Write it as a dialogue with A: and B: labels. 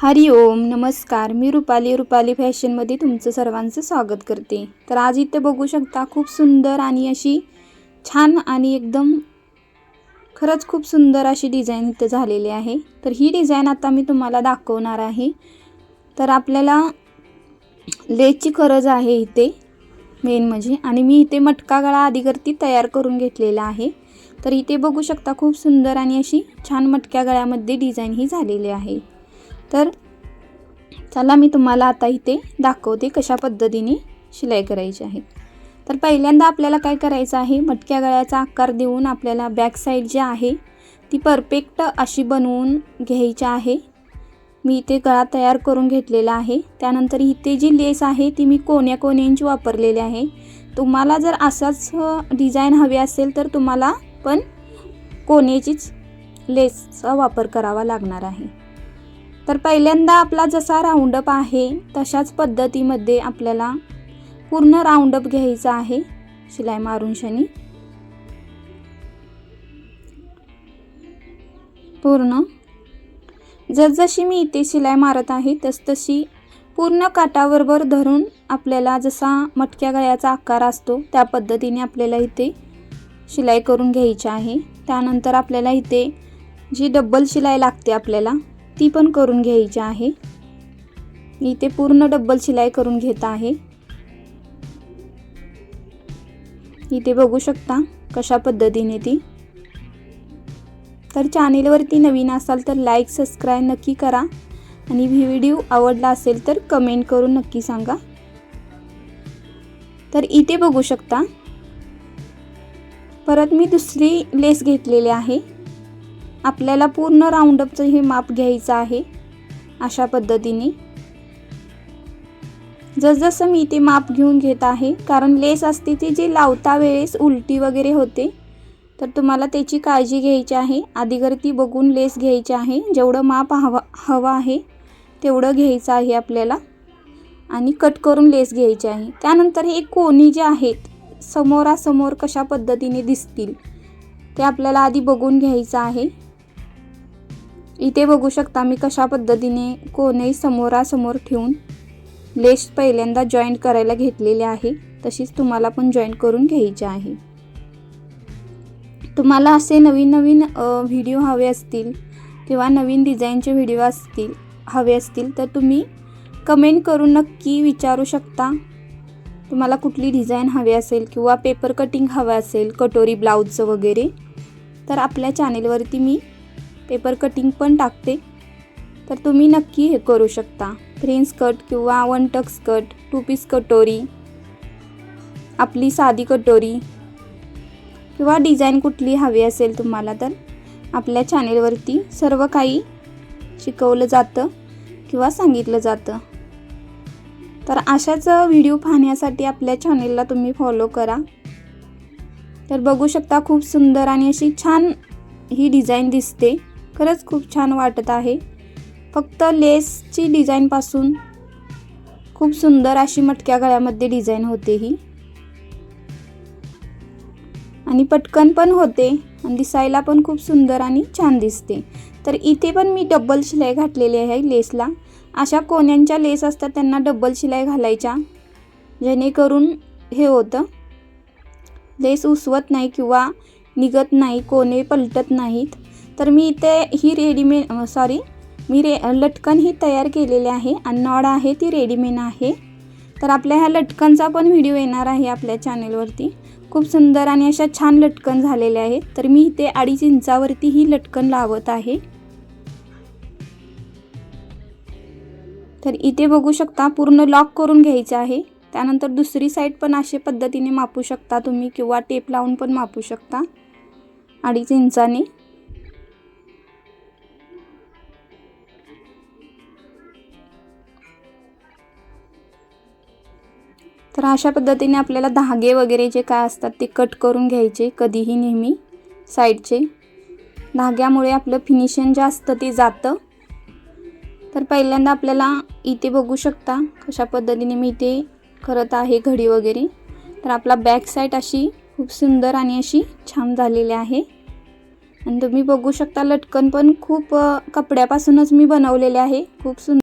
A: हरि ओम नमस्कार. मी रुपाली रुपाली फॅशनमध्ये तुमचं सर्वांचं स्वागत करते. तर आज इथे बघू शकता खूप सुंदर आणि अशी छान आणि एकदम खरंच खूप सुंदर अशी डिझाईन इथे झालेली आहे. तर ही डिझाईन आता मी तुम्हाला दाखवणार आहे. तर आपल्याला लेची गरज आहे इथे मेन म्हणजे. आणि मी इथे मटका गळा आधीकरती तयार करून घेतलेला आहे. तर इथे बघू शकता खूप सुंदर आणि अशी छान मटक्या गळ्यामध्ये डिझाईन ही झालेली आहे. तर चला मी तुम्हाला आता इथे दाखवते कशा पद्धतीने शिलाई करायची आहे. तर पहिल्यांदा आपल्याला काय करायचं आहे मटक्या गळ्याचा आकार देऊन आपल्याला बॅक साईड जी आहे ती परफेक्ट अशी बनवून घ्यायची आहे. मी इथे गळा तयार करून घेतलेला आहे. त्यानंतर इथे जी लेस आहे ती मी कोण्या कोण्यांची वापरलेली आहे. तुम्हाला जर असाच डिझाईन हवी असेल तर तुम्हाला पण कोण्याचीच लेसचा वापर करावा लागणार आहे. तर पहिल्यांदा आपला जसा राऊंडअप आहे तशाच पद्धतीमध्ये आपल्याला पूर्ण राऊंडअप घ्यायचा आहे. शिलाई मारून शनी. पूर्ण. जसजशी मी इथे शिलाई मारत आहे तसतशी पूर्ण काटाबरोबर धरून आपल्याला जसा मटक्या गळ्याचा आकार असतो त्या पद्धतीने आपल्याला इथे शिलाई करून घ्यायची आहे. त्यानंतर आपल्याला इथे जी डब्बल शिलाई लागते आपल्याला ती पण करून घ्यायची आहे. मी इथे पूर्ण डब्बल शिलाई करून घेत आहे. इथे बघू शकता कशा पद्धतीने ती. तर चॅनेलवरती नवीन असाल तर लाईक सबस्क्राईब नक्की करा. आणि व्हिडिओ आवडला असेल तर कमेंट करून नक्की सांगा. तर इथे बघू शकता. परत मी दुसरी लेस घेतलेली आहे. आपल्याला पूर्ण राऊंडअपचं हे माप घ्यायचं आहे अशा पद्धतीने. जसजसं मी ते माप घेऊन घेत आहे कारण लेस असते ती जी लावता वेळेस उलटी वगैरे होते तर तुम्हाला त्याची काळजी घ्यायची आहे. आधीगर ती बघून लेस घ्यायची आहे. जेवढं माप हवा हवं आहे तेवढं घ्यायचं आहे आपल्याला. आणि कट करून लेस घ्यायची आहे. त्यानंतर हे कोणी जे आहेत समोरासमोर कशा पद्धतीने दिसतील ते आपल्याला आधी बघून घ्यायचं आहे. इथे बघू शकता मी कशा पद्धतीने कोणे समोरासमोर ठेवून लेश पहिल्यांदा जॉईंट करायला घेतलेले आहे. तशीच तुम्हाला पण जॉईंट करून घ्यायची आहे. तुम्हाला असे नवीन नवीन व्हिडिओ हवे असतील किंवा नवीन डिझाईनचे व्हिडिओ असतील हवे असतील तर तुम्ही कमेंट करून नक्की विचारू शकता. तुम्हाला कुठली डिझाईन हवी असेल किंवा पेपर कटिंग हवं असेल कटोरी ब्लाऊजचं वगैरे तर आपल्या चॅनेलवरती मी पेपर कटिंग पण टाकते. तर तुम्ही नक्की हे करू शकता. प्रिन्स कट किंवा one tucks cut two piece कटोरी आपली साधी कटोरी किंवा डिझाईन कुठली हवी असेल तुम्हाला तर आपल्या चॅनेलवरती सर्व काही शिकवलं जातं किंवा सांगितलं जातं. तर अशाच व्हिडिओ पाहण्यासाठी आपल्या चॅनेलला तुम्ही फॉलो करा. तर बघू शकता खूप सुंदर आणि अशी छान ही डिझाईन दिसते. खरंच खूप छान वाटत आहे. फक्त लेसची डिझाईनपासून खूप सुंदर अशी मटक्या गळ्यामध्ये डिझाईन होते ही. आणि पटकन पण होते आणि दिसायला पण खूप सुंदर आणि छान दिसते. तर इथे पण मी डब्बल शिलाई घातलेली आहे लेसला. अशा कोण्यांच्या लेस असतात त्यांना डब्बल शिलाई घालायच्या. जेणेकरून हे होतं. लेस उसवत नाही किंवा निघत नाही कोणे पलटत नाहीत. तर मी इथे ही रेडीमेड सॉरी मी रे लटकन ही तयार केलेली आहे. आणि नॉड आहे ती रेडीमेड आहे. तर आपल्या ह्या लटकनचा पण व्हिडिओ येणार आहे आपल्या चॅनेलवरती. खूप सुंदर आणि अशा छान लटकन झालेले आहेत. तर मी इथे अडीच इंचावरती ही लटकन लावत आहे. तर इथे बघू शकता पूर्ण लॉक करून घ्यायचं आहे. त्यानंतर दुसरी साईड पण अशा पद्धतीने मापू शकता तुम्ही किंवा टेप लावून पण मापू शकता. अडीच इंचाने. तर अशा पद्धतीने आपल्याला धागे वगैरे जे काय असतात ते कट करून घ्यायचे कधीही नेहमी साईडचे. धाग्यामुळे आपलं फिनिशिंग जे असतं ते जातं. तर पहिल्यांदा आपल्याला इथे बघू शकता कशा पद्धतीने मी इथे करत आहे घडी वगैरे. तर आपला बॅक साईड अशी खूप सुंदर आणि अशी छान झालेली आहे. आणि तुम्ही बघू शकता लटकन पण खूप कपड्यापासूनच मी बनवलेले आहे. खूप सुंदर